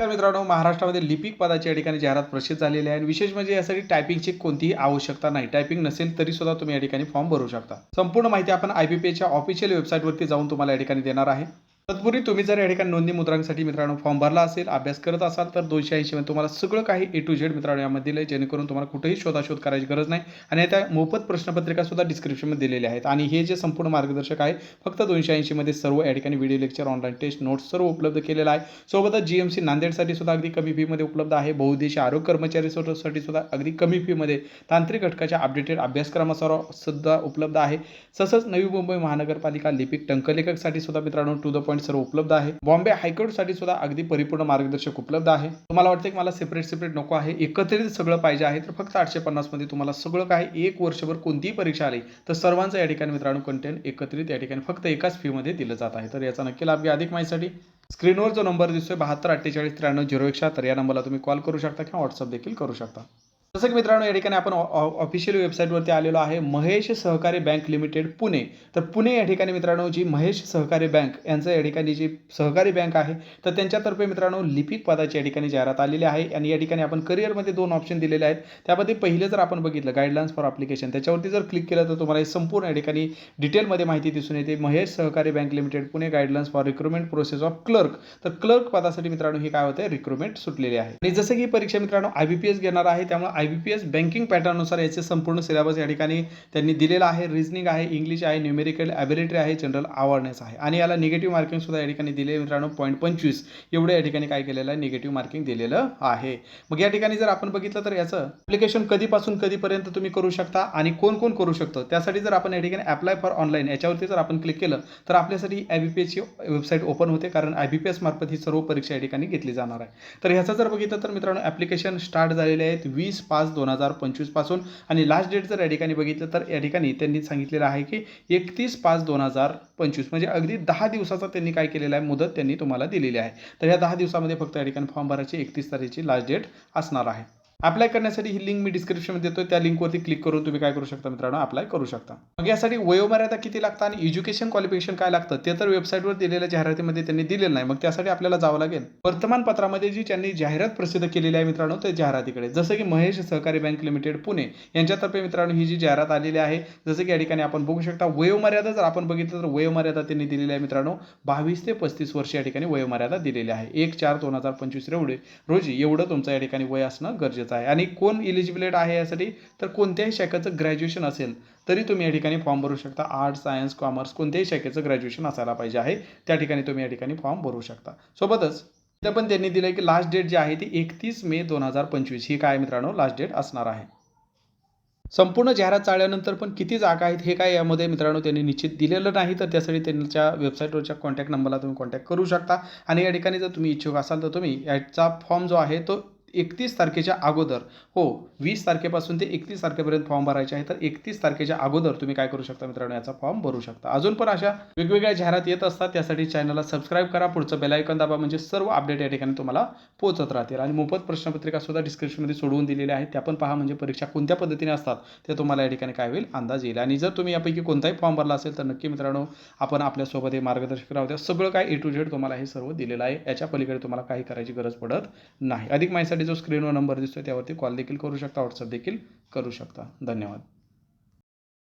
तर मित्रांनो महाराष्ट्रामध्ये लिपिक पदाची या ठिकाणी जाहिरात प्रसिद्ध झालेली आहे. आणि विशेष म्हणजे यासाठी टायपिंगची कोणतीही आवश्यकता नाही. टायपिंग नसेल तरी सुद्धा तुम्ही या ठिकाणी फॉर्म भरू शकता. संपूर्ण माहिती आपण आय बी पी एच्या ऑफिशियल वेबसाईटवरती जाऊन तुम्हाला या ठिकाणी देणार आहे. तत्पूर्वी तुम्ही जर या ठिकाणी नोंदणी मुद्रांसाठी मित्रांनो फॉर्म भरला असेल अभ्यास करत असाल तर दोनशे ऐंशीमध्ये तुम्हाला सगळं काही ए टू झेड मित्रांनो यामध्ये दिलं आहे जेणेकरून तुम्हाला कुठेही शोधाशोध करायची गरज नाही. आणि त्या मोफत प्रश्नपत्रिका सुद्धा डिस्क्रिप्शनमध्ये दिलेल्या आहेत. आणि हे जे संपूर्ण मार्गदर्शक आहे फक्त दोनशे ऐंशीमध्ये सर्व या ठिकाणी video lecture online test notes सर्व उपलब्ध केलेलं आहे. सोबतच जी एम सी नांदेडसाठी सुद्धा अगदी कमी फीमध्ये उपलब्ध आहे. बहुदेशी आरोग्य कर्मचारी साठी सुद्धा अगदी कमी फीमध्ये तांत्रिक घटकाच्या अपडेटेड अभ्यासक्रमासह सुद्धा उपलब्ध आहे. तसंच नवी मुंबई महानगरपालिका लिपिक टंकलेखकसाठी सुद्धा मित्रांनो टू द पॉईंट सर्व उपलब्ध आहे. बॉम्बे हायकोर्टसाठी सुद्धा अगदी परिपूर्ण मार्गदर्शक उपलब्ध आहे. तुम्हाला वाटतं की मला सेपरेट सेपरेट नको आहे? एकत्रित सगळं पाहिजे आहे तर फक्त आठशे पन्नासमध्ये तुम्हाला सगळं काही एक वर्षभर कोणतीही परीक्षा आली तर सर्वांचं या ठिकाणी मित्रांनो कंटेंट एकत्रित या ठिकाणी फक्त एकाच फीमध्ये दिलं जात आहे. तर याचा नक्की लाभ घ्या अधिक माहितीसाठी. स्क्रीनवर जो नंबर दिसतोय बहात्तर अठ्ठेचाळीस त्र्याण्णव झिरो एक तर या नंबरला तुम्ही कॉल करू शकता किंवा व्हॉट्सअप देखील करू शकता. जसं की मित्रांनो या ठिकाणी आपण ऑफिशियल वेबसाईटवरती आलेलो आहे महेश सहकारी बँक लिमिटेड पुणे. तर पुणे या ठिकाणी मित्रांनो जी महेश सहकारी बँक यांचं या ठिकाणी जी सहकारी बँक आहे तर त्यांच्यातर्फे मित्रांनो लिपिक पदाची या ठिकाणी जाहिरात आलेली आहे. आणि या ठिकाणी आपण करिअरमध्ये दोन ऑप्शन दिलेले आहेत. त्यामध्ये पहिले जर आपण बघितलं गाईडलाईन्स फॉर अप्लिकेशन त्याच्यावरती जर क्लिक केलं तर तुम्हाला हे संपूर्ण या ठिकाणी डिटेलमध्ये माहिती दिसून येते. Mahesh Sahakari bank limited Pune guidelines for recruitment process of clerk तर क्लर्क पदासाठी मित्रांनो हे काय होतं रिक्रुटमेंट सुटलेली आहे. आणि जसं की परीक्षा मित्रांनो आय बी पी एस घेणार आहे त्यामुळे I B P S banking पॅटर्ननुसार याचे संपूर्ण सिलेबस या ठिकाणी त्यांनी दिलेला आहे. रिजनिंग आहे इंग्लिश आहे न्युमेरिकल ॲबिलिटी आहे जनरल अवेअरनेस आहे. आणि याला निगेटिव्ह मार्किंग सुद्धा या ठिकाणी दिले मित्रांनो. पॉईंट पंचवीस. एवढं या ठिकाणी काय केलेलं आहे? निगेटिव्ह मार्किंग दिलेलं आहे. मग या ठिकाणी जर आपण बघितलं तर याचं ॲप्लिकेशन कधीपासून कधीपर्यंत तुम्ही करू शकता आणि कोण कोण करू शकतो? त्यासाठी जर आपण या ठिकाणी अप्लाय फॉर ऑनलाईन याच्यावरती जर आपण क्लिक केलं तर आपल्यासाठी आय बी पी एसची वेबसाईट ओपन होते कारण आय बी पी एस मार्फत ही सर्व परीक्षा या ठिकाणी घेतली जाणार आहे. तर ह्याचं जर बघितलं तर मित्रांनो ॲप्लिकेशन स्टार्ट झालेले आहेत वीस पाच दोन हजार पंचवीसपासून आणि लास्ट डेट जर या ठिकाणी बघितलं तर या ठिकाणी त्यांनी सांगितलेलं आहे की एकतीस पाच दोन हजार पंचवीस. म्हणजे अगदी दहा दिवसाचा त्यांनी काय केलेला आहे? मुदत त्यांनी तुम्हाला दिलेली आहे. तर या दहा दिवसामध्ये फक्त या ठिकाणी फॉर्म भरायची एकतीस तारखेची लास्ट डेट असणार आहे. अप्लाय करण्यासाठी ही लिंक मी डिस्क्रिप्शनमध्ये देतो त्या लिंकवरती क्लिक करून तुम्ही काय करू शकता मित्रांनो? अप्लाय करू शकता. मग यासाठी वयोमर्यादा किती लागतं आणि एज्युकेशन क्वालिफिकेशन काय लागतं? ते तर वेबसाईटवर दिलेल्या जाहिरातीमध्ये त्यांनी दिलेलं नाही. मग त्यासाठी आपल्याला जावं लागेल. वर्तमानपत्रामध्ये जी त्यांनी जाहिरात प्रसिद्ध केलेली आहे मित्रांनो त्या जाहिरातीकडे. जसं की महेश सहकारी बँक लिमिटेड पुणे. यांच्यातर्फे मित्रांनो ही जी जाहिरात आलेली आहे जसं की या ठिकाणी आपण बघू शकता वयोमर्यादा जर आपण बघितलं तर वयोमर्यादा त्यांनी दिलेली आहे मित्रांनो बावीस ते पस्तीस वर्ष या ठिकाणी वयोमर्यादा दिलेली आहे. एक चार दोन हजार पंचवीस एवढे रोजी एवढं तुमचं या ठिकाणी वय असणं गरजेचं आहे. आणि कोण इलिजिबिलेट आहे यासाठी? तर कोणत्याही शाखेचं ग्रॅज्युएशन असेल तरी तुम्ही या ठिकाणी फॉर्म भरू शकता. आर्ट्स सायन्स कॉमर्स कोणत्याही शाखेचं ग्रॅज्युएशन असायला पाहिजे आहे. त्या ठिकाणी तुम्ही या ठिकाणी फॉर्म भरू शकता. सोबतच तर पण त्यांनी दिलं की लास्ट डेट जी आहे ती एकतीस मे दोन हजार पंचवीस. ही काय मित्रांनो? लास्ट डेट असणार आहे. संपूर्ण जाहिरात चाळल्यानंतर पण किती जागा आहेत हे काय यामध्ये मित्रांनो त्यांनी निश्चित दिलेलं नाही. तर त्यासाठी त्यांच्या वेबसाईटवरच्या कॉन्टॅक्ट नंबरला तुम्ही कॉन्टॅक्ट करू शकता. आणि या ठिकाणी जर तुम्ही इच्छुक असाल तर तुम्ही याचा फॉर्म जो आहे तो एकतीस तारखेच्या अगोदर. हो वीस तारखेपासून ते एकतीस तारखेपर्यंत फॉर्म भरायचे आहे. तर एकतीस तारखेच्या अगोदर तुम्ही काय करू शकता मित्रांनो? याचा फॉर्म भरू शकता. अजून पण अशा वेगवेगळ्या जाहिरात येत असतात. त्यासाठी चॅनलला सबस्क्राईब करा. पुढचं बेलायकन दाबा. म्हणजे सर्व अपडेट या ठिकाणी तुम्हाला पोहोचत राहतील. आणि मोफत प्रश्नपत्रिका सुद्धा डिस्क्रिप्शनमध्ये सोडवून दिलेल्या आहेत. त्या पण पहा. म्हणजे परीक्षा कोणत्या पद्धतीने असतात ते तुम्हाला या ठिकाणी काय होईल अंदाज येईल. आणि जर तुम्ही यापैकी कोणताही फॉर्म भरला असेल तर नक्की मित्रांनो आपण आपल्यासोबत हे मार्गदर्शक राहू द्या. सगळं काय ए टू झेड तुम्हाला हे सर्व दिलेलं आहे. याच्या पलीकडे तुम्हाला काही करायची गरज पडत नाही. अधिक माहिती जो स्क्रीनवर नंबर दिसतोय त्यावरती कॉल देखील करू शकता. व्हॉट्सअप देखील करू शकता. धन्यवाद.